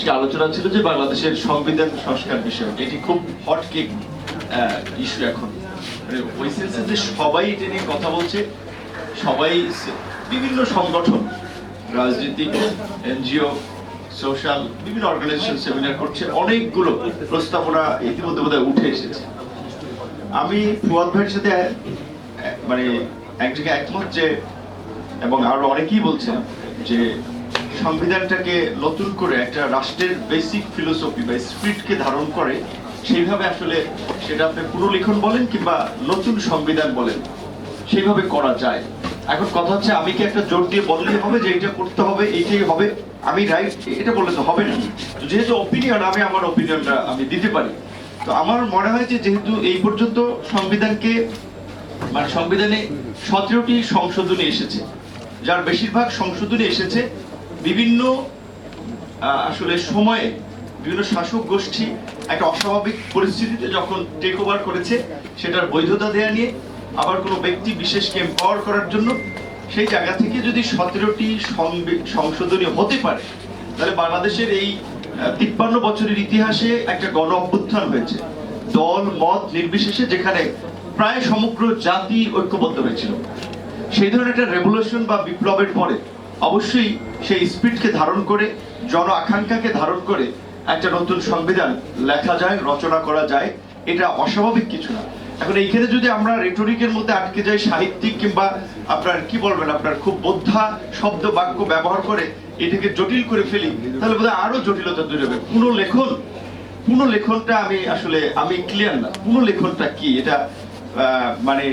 আজকে আলোচনা ছিল যে বাংলাদেশের সংবিধান সংস্কার বিষয় এটি খুব হট কেক ইস্যু এখন। মানে ওই সেন্সে যে সবাই এটা নিয়ে কথা বলছে, সবাই বিভিন্ন সংগঠন, রাজনৈতিক, এনজিও, সোশ্যাল, বিভিন্ন অর্গানাইজেশন সেমিনার করছে, অনেকগুলো প্রস্তাবনা ইতিমধ্যে বোধহয় উঠে এসেছে। আমি ফুয়াদ ভাইয়ের সাথে মানে এক জায়গায় একমত যে, এবং আরও অনেকেই বলছেন যে সংবিধানটাকে নতুন করে একটা রাষ্ট্রের বেসিক ফিলোসফি বা স্পিরিটকে ধারণ করে, সেইভাবে আসলে সেটা আপনি পুনর্লিখন বলেন কিংবা নতুন সংবিধান বলেন, সেইভাবে করা যায়। এখন কথা হচ্ছে, আমি কি একটা জোর দিয়ে বললেই হবে যে এটা করতে হবে, এইটাই হবে? আমি রাইট এটা বললে তো হবে না। যেহেতু অপিনিয়ন আমি আমার অপিনিয়নটা আমি দিতে পারি। তো আমার মনে হয় যেহেতু এই পর্যন্ত সংবিধানকে মানে সংবিধানে সতেরোটি সংশোধনী এসেছে, যার বেশিরভাগ সংশোধনী এসেছে বিভিন্ন আসলে সময়ে বিভিন্ন শাসক গোষ্ঠী একটা অস্বাভাবিক পরিস্থিতিতে যখন টেক ওভার করেছে, সেটার বৈধতা দেয়া নিয়ে আবার কোনো ব্যক্তি বিশেষকে এম্পাওয়ার করার জন্য সেই জায়গা থেকে যদি সতেরোটি সংশোধনী হতে পারে, তাহলে বাংলাদেশের এই তিপ্পান্ন বছরের ইতিহাসে একটা গণ অভ্যুত্থান হয়েছে। দল, মত নির্বিশেষে যেখানে প্রায় সমগ্র জাতি ঐক্যবদ্ধ হয়েছিল। সেই ধরনের একটা রেভলিউশন বা বিপ্লবের পরে অবশ্যই সেই স্পিডকে ধারণ করে, জন আকাঙ্ক্ষাকে ধারণ করে একটা নতুন সংবিধান লেখা যায়, রচনা করা যায়। এটা অস্বাভাবিক কিছু না। এখন এইখানে যদি আমরা রেটরিকের মধ্যে আটকে যাই, সাহিত্যিক কিংবা আপনার, কি বলবেন, আপনার খুব বোদ্ধা শব্দ বাক্য ব্যবহার করে এটাকে জটিল করে ফেলি, তাহলে বোধহয় আরও জটিলতা তৈরি হবে। পুনঃলেখন পুনঃলেখনটা আমি আসলে, আমি ক্লিয়ার না। পুনঃলেখনটা কি? এটা মানে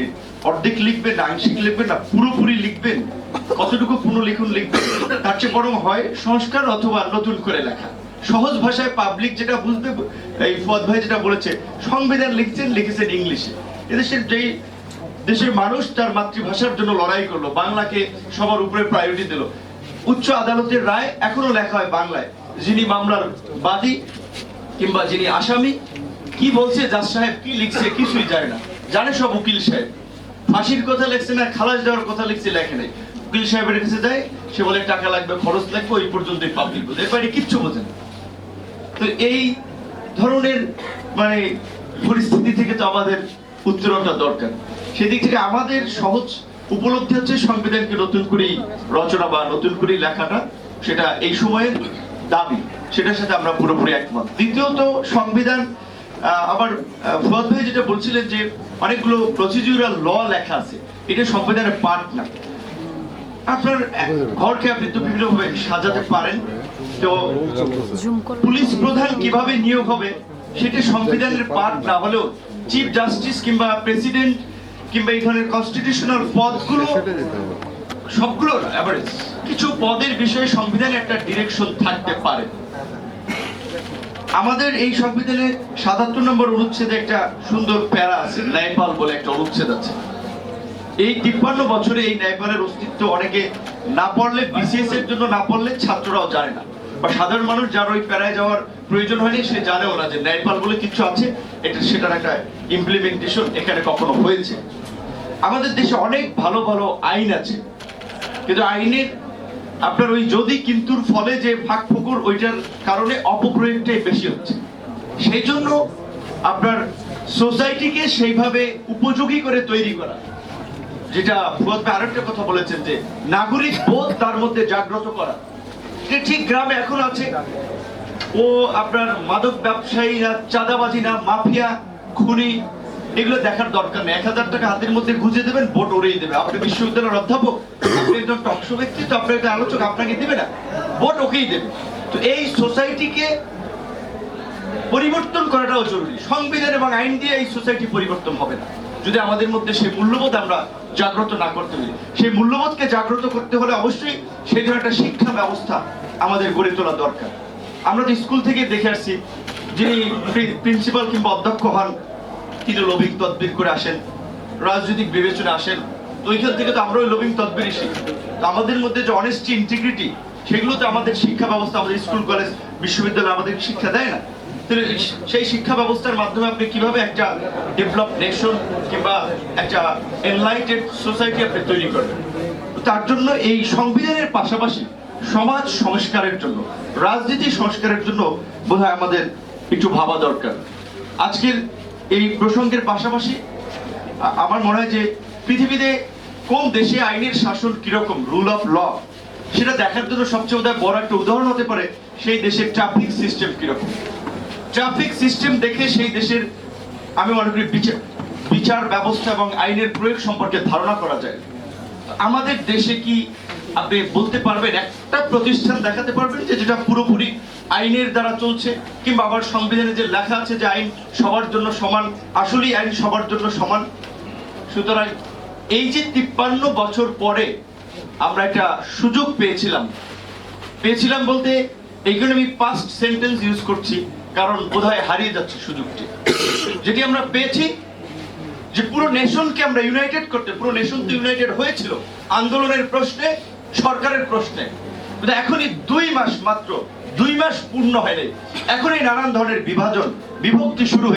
অর্ধেক লিখবেন আংশিক লিখবেন না, পুরোপুরি লিখবেন। কতটুকু পুনঃলেখন লিখবেন। তার চেয়ে বরং হয় সংস্কার অথবা নতুন করে লেখা। সহজ ভাষায় পাবলিক যেটা বুঝবে, এই ফুয়াদ ভাই যেটা বলেছে, সংবিধান লিখছেন, লিখেছেন ইংলিশে। এদেশের যেই দেশের মানুষ তার মাতৃভাষার জন্য লড়াই করল, বাংলাকে সবার উপরে প্রায়োরিটি দিল। উচ্চ আদালতের রায় এখনও লেখা হয় বাংলায়। যিনি মামলার বাদী কিংবা যিনি আসামি, কি বলছে, জাজ সাহেব, কি লিখছে, কিছুই জানে না। জানে সব উকিল সাহেব। ফাঁসির কথা লিখছে না, খালাস দেওয়ার কথা লিখছে, লেখে নাই। উকিল সাহেবের কাছে যায়, সে বলে, টাকা লাগবে, খরচ লাগবে, ওই পর্যন্তই পাবলিক বোঝে এর কিচ্ছু বোঝে না। তো এই ধরনের মানে পরিস্থিতি থেকে তো আমাদের উত্তরণটা দরকার। সেদিক থেকে আমাদের সহজ উপলব্ধি হচ্ছে সংবিধানকে নতুন করেই রচনা বা নতুন করেই লেখাটা, সেটা এই সময়ের দাবি। সেটার সাথে আমরা পুরোপুরি একমত। দ্বিতীয়ত, সংবিধান আবার ফুয়াদ ভাই যেটা বলছিলেন যে অনেকগুলো প্রসিডিউরাল ল লেখা আছে এটা সংবিধানের পার্ট না। আপনার ঘরকে আপনি তো বিভিন্নভাবে সাজাতে পারেন তো পুলিশ প্রধান কীভাবে নিয়োগ হবে সেটা সংবিধানের পার্ট না হলেও চিফ জাস্টিস কিংবা প্রেসিডেন্ট কিংবা এই ধরনের কনস্টিটিউশনাল পদগুলো সবগুলো কিছু পদের বিষয়ে সংবিধানে একটা ডিরেকশন থাকতে পারে। আমাদের এই সংবিধানে সাতাত্তর নম্বর অনুচ্ছেদে একটা সুন্দর প্যারা আছে, ন্যায়পাল বলে একটা অনুচ্ছেদ আছে। এই তিপ্পান্ন বছরে এই ন্যায়পালের অস্তিত্ব অনেকে না পড়লে বিসিএস এর জন্য না পড়লে ছাত্ররাও জানে না। বা সাধারণ মানুষ যার ওই প্যারায় যাওয়ার প্রয়োজন হয়নি, সে জানেও না যে ন্যায়পাল বলে কিছু আছে। এটা সেটার একটা ইমপ্লিমেন্টেশন এখানে কখনো হয়েছে। আমাদের দেশে অনেক ভালো ভালো আইন আছে। কিন্তু আইনের আপনার ওই যদি কিন্তুর ফলে যে ফাঁক ফুকুর ওইটার কারণে অপপ্রয়োগটাই বেশি হচ্ছে। সেই জন্য আপনার সোসাইটিকে সেইভাবে উপযোগী করে তৈরি করা। যেটা ফুয়াদ ভাই আরেকটা কথা বলেছেন যে, নাগরিক বোধ তার মধ্যে জাগ্রত করা। যে ঠিক গ্রামে এখন আছে। ও আপনার মাদক ব্যবসায়ী না চাঁদাবাজি না মাফিয়া, খুনি, এগুলো দেখার দরকার নেই। এক হাজার টাকা হাতের মধ্যে গুঁজে দেবেন, ভোট উড়িয়ে দেবে আপনি বিশ্ববিদ্যালয়ের অধ্যাপক একজন ব্যক্তি, তো আপনি একটা আলোচক আপনাকে দিবে না ভোট ওকেই দেবে। তো এই সোসাইটিকে পরিবর্তন করাটাও জরুরি। সংবিধান এবং আইন দিয়ে এই সোসাইটি পরিবর্তন হবে না। যদি আমাদের মধ্যে সেই মূল্যবোধ আমরা জাগ্রত না করতে পারি, সেই মূল্যবোধকে জাগ্রত করতে হলে অবশ্যই সেই ধরনের একটা শিক্ষা ব্যবস্থা আমাদের গড়ে তোলা দরকার। আমরা তো স্কুল থেকে দেখে আসছি, যিনি প্রিন্সিপাল কিংবা অধ্যক্ষ হন, তিনি লবিং তদবির করে আসেন, রাজনৈতিক বিবেচনা আসেন ওইখান থেকে তো আমরা ওই তদবিরই শিখি তো আমাদের মধ্যে যে অনেস্টি ইন্টিগ্রিটি সেগুলো তো আমাদের শিক্ষা ব্যবস্থা আমাদের স্কুল কলেজ বিশ্ববিদ্যালয় আমাদের শিক্ষা দেয় না। সেই শিক্ষা ব্যবস্থার মাধ্যমে আপনি কীভাবে একটা ডেভেলপ নেশন কিংবা একটা এনলাইটেড সোসাইটি আপনি তৈরি করবেন? তার জন্য এই সংবিধানের পাশাপাশি সমাজ সংস্কারের জন্য, রাজনীতি সংস্কারের জন্য বোধহয় আমাদের একটু ভাবা দরকার। আজকের এই প্রসঙ্গের পাশাপাশি আমার মনে হয় যে পৃথিবীতে কোন দেশে আইনের শাসন কীরকম? রুল অফ ল সেটা দেখার জন্য সবচেয়ে বোধহয় বড় একটা উদাহরণ হতে পারে, সেই দেশের ট্রাফিক সিস্টেম কীরকম? ট্রাফিক সিস্টেম দেখে সেই দেশের, আমি মনে করি, বিচার বিচার ব্যবস্থা এবং আইনের প্রয়োগ সম্পর্কে ধারণা করা যায়। আমাদের দেশে কি আপনি বলতে পারবেন, একটা প্রতিষ্ঠান দেখাতে পারবেন যে যেটা পুরোপুরি আইনের দ্বারা চলছে, কিংবা আবার সংবিধানে যে লেখা আছে যে আইন সবার জন্য সমান, আসলেই আইন সবার জন্য সমান? সুতরাং এই যে তিপ্পান্ন বছর পরে আমরা একটা সুযোগ পেয়েছিলাম। পেয়েছিলাম বলতে এইখানে আমি পাস্ট সেন্টেন্স ইউজ করছি, কারণ বোধহয় হারিয়ে যাচ্ছে সুযোগটি। যেটি আমরা পেয়েছি যে পুরো নেশনকে আমরা ইউনাইটেড করতে, পুরো নেশন তো ইউনাইটেড হয়েছিল আন্দোলনের প্রশ্নে, সরকারের প্রশ্নে। এখনই দুই মাস মাত্র, দুই মাস পূর্ণ হয়নি। এখনই নানান ধরনের বিভাজন, বিভক্তি শুরু